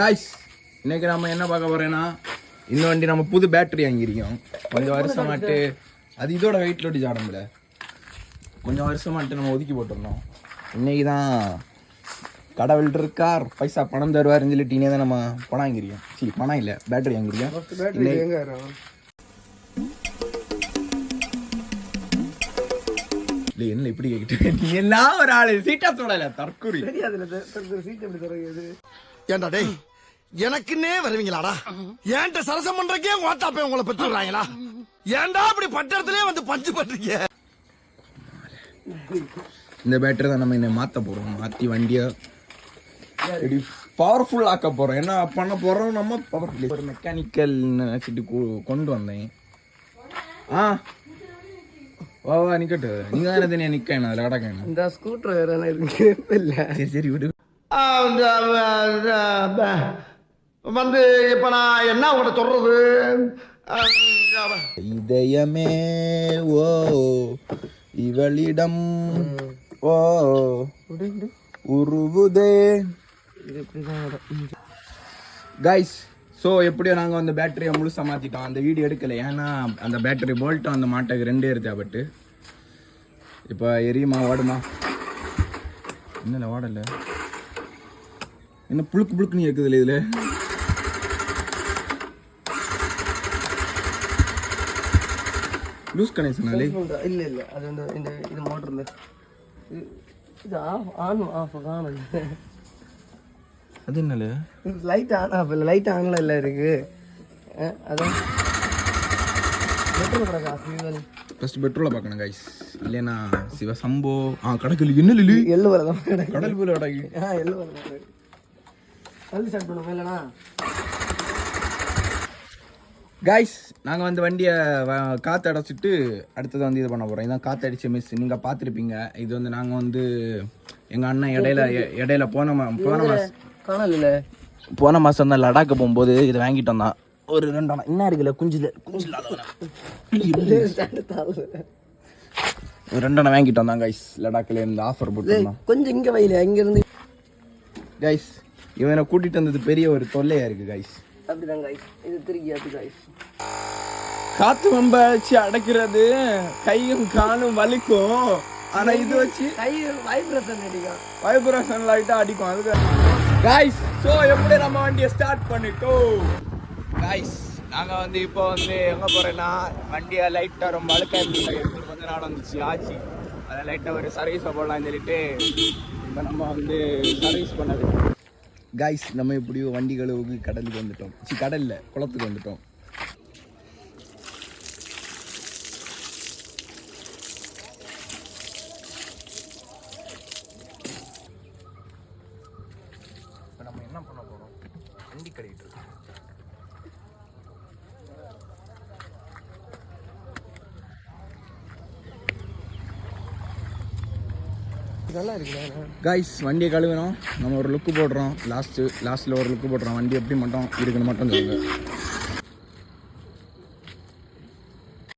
Guys இன்னைக்கு நம்ம என்ன பார்க்க போறேன்னா இந்த வண்டி நம்ம புது பேட்டரி வாங்கியிருக்கோம். கொஞ்சம் வருஷமாட்டு அது இதோட வெயிட் லோட்டி சாடம்ல கொஞ்சம் வருஷமாட்டு நம்ம ஒதுக்கி போட்டிருந்தோம் இன்னைக்கு தான் கடவுள் இருக்கார் பைசா பணம் தருவாருன்னு சொல்லிட்டு இனே தான் நம்ம பணம் வாங்கியிருக்கோம். சரி பணம் இல்லை பேட்டரி வாங்கியிருக்கோம். இன்னைக்கு- இல்லை என்ன இப்படி கேட்டுட்டு நீ எல்லாம் ஒரு ஆளு சீட்டா தொடல தற்கொலை ஏண்டா டேய் எனக்குன்னே வருவீங்களாடா? ஏன்ட்ட சரசம் பண்றக்கே ஓட்டாப்பே உங்களை பெற்றுறாங்களா ஏன்டா அப்படி பட்டத்திலே வந்து பஞ்சு பண்றீங்க? இந்த பேட்டரி தான் நம்ம என்ன மாத்த போறோம். மாத்தி வண்டியை இப்படி பவர்ஃபுல் ஆக்க போறோம். என்ன பண்ண போறோம்? நம்ம பவர் ஒரு மெக்கானிக்கல் நினைச்சிட்டு கொ- கொண்டு வந்தேன். ஆ? வா வா நிக்கட்டு. நீங்க தானே தனியா நிக்கணும் அதில் கிடக்கணும் இந்த ஸ்கூட்டர் வேற என்ன இருக்கு இல்ல. சரி சரி விடு. வந்து இப்ப நான் என்ன உங்கள்ட்ட சொல்றது? இதயமே ஓ இவளிடம் ஓ உருவுதே. கைஸ் ஸோ எப்படியோ நாங்கள் அந்த பேட்டரியை முழுசாக மாற்றிட்டோம் அந்த வீடியோ எடுக்கலை. ஏன்னா அந்த பேட்டரி போல்ட்டும் அந்த மாட்டுக்கு ரெண்டே தேவைப்பட்டு இப்போ எரியுமா ஓடுமா? என்னல ஓடலை? என்ன புழுக்கு புழுக்குன்னு இருக்குதுல்ல இதில்? லூஸ் கனெக்ஷனாலே இல்ல இல்ல. அது வந்து இந்த இது மோட்டர்ல இது ஆஃப் ஆன் ஆஃப் காணும். அது என்னல இது லைட் ஆன் ஆஃப் இல்லை லைட் ஆன்ல இல்லை இருக்கு. அதான். பெட்ரோல் கிடக்கா ஃபியூவல் ஃபர்ஸ்ட் பெட்ரோலை பார்க்கணும் கைஸ் இல்லைன்னா சிவ சம்போ ஆ கடற்கல் என்ன லிலி? எள்ளு வர தான் கிடக்கு கடல் போல கடக்கு ஆ எள்ளு வர தான் கிடக்கு தள்ளி ஸ்டார்ட் பண்ணுவோம் இல்லைனா கைஸ் நாங்கள் வந்து வண்டியை காற்று அடைச்சிட்டு அடுத்தது வந்து இது பண்ண போகிறோம் இதான் காற்று அடிச்ச மிஸ் நீங்கள் பார்த்துருப்பீங்க. இது வந்து நாங்கள் வந்து எங்கள் அண்ணன் இடையில இடையில போன மா போன மாதம் காணல இல்ல போன மாதம் தான் லடாக்கு போகும்போது இது வாங்கிட்டு வந்தான் ஒரு ரெண்டாம் என்ன இருக்குல்ல குஞ்சில் குஞ்சில் ரெண்டெண்ணம் வாங்கிட்டு வந்தான் கைஸ் லடாக்கில் இருந்து ஆஃபர் போட்டுருந்தான் கொஞ்சம் இங்க வையில இங்க இருந்து கைஸ் இவனை கூட்டிகிட்டு வந்தது பெரிய ஒரு தொல்லையாக இருக்குது கைஸ் அப்படிதான் guys. இது திருக்கி அப்படி guys. காற்று வம்ப வச்சு அடைக்கிறது கையும் காலும் வலிக்கும். ஆனால் இது வச்சு கை வைப்ரேஷன் அடிக்கும். வைப்ரேஷன் லைட்டா அடிக்கும். அதுக்கு காய்ஸ் ஸோ எப்படி நம்ம வண்டியை ஸ்டார்ட் பண்ணிட்டோம்? காய்ஸ் நாங்க வந்து இப்போ வந்து எங்க போறேன்னா வண்டியை லைட்டா ரொம்ப அழுக்கா இருந்துச்சு எடுத்து கொஞ்ச நாள் வந்துச்சு ஆச்சு. அதை லைட்டா ஒரு சர்வீஸ் போடலாம்னு சொல்லிட்டு இப்போ நம்ம வந்து சர்வீஸ் பண்ணது. காய்ஸ் நம்ம எப்படியோ வண்டி கழுவுக்கு கடலுக்கு வந்துட்டோம். சி கடலில் குளத்துக்கு வந்துட்டோம். இப்போ நம்ம என்ன பண்ண போகிறோம் வண்டி கழுவிட்டு இருக்கோம். நல்லா காய்ஸ் வண்டியை கழுவினோம் நம்ம ஒரு லுக்கு போடுறோம். லாஸ்ட்டு லாஸ்ட்டில் ஒரு லுக்கு போடுறோம். வண்டி எப்படி மட்டும் இருக்குன்னு மட்டும் சொல்லுங்கள்